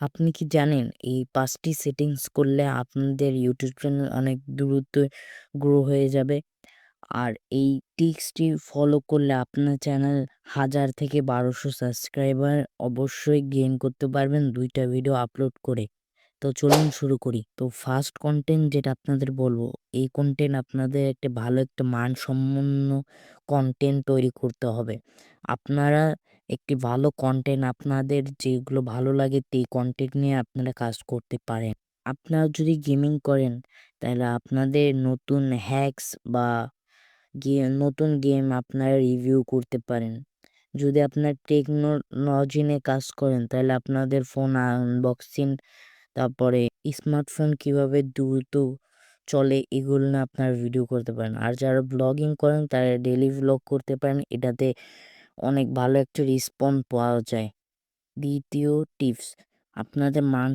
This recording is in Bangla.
আপনি কি জানেন, এই পাঁচটি সেটিংস করলে আপনাদের ইউটিউব চ্যানেল অনেক দ্রুত গ্রো হয়ে যাবে? আর এই টিক্সটি ফলো করলে আপনার চ্যানেল হাজার থেকে বারোশো সাবস্ক্রাইবার অবশ্যই গেইন করতে পারবেন দুইটা ভিডিও আপলোড করে। তো চলুন শুরু করি। তো ফার্স্ট কন্টেন্ট যেটা আপনাদের বলব, এই কন্টেন্ট আপনাদের একটা ভালো একটা মানসম্পন্ন কন্টেন্ট তৈরি করতে হবে। আপনারা একটি ভালো কন্টেন্ট আপনাদের যেগুলো ভালো লাগে সেই কন্টেন্ট নিয়ে আপনারা কাজ করতে পারেন। আপনারা যদি গেমিং করেন, তাহলে আপনাদের নতুন হ্যাকস বা নতুন গেম আপনারা রিভিউ করতে পারেন। যদি আপনার টেকনোলজি নিয়ে কাজ করেন, তাহলে আপনাদের ফোন আনবক্সিং তারপরে স্মার্টফোন কীভাবে দ্রুত চলে এগুলো না আপনার ভিডিও করতে পারেন। আর যারা ব্লগিং করেন, তারা ডেলি ব্লগ করতে পারেন। এটাতে অনেক ভালো একটা রেসপন্স পাওয়া যায়। দ্বিতীয় টিপস আপনাদের মান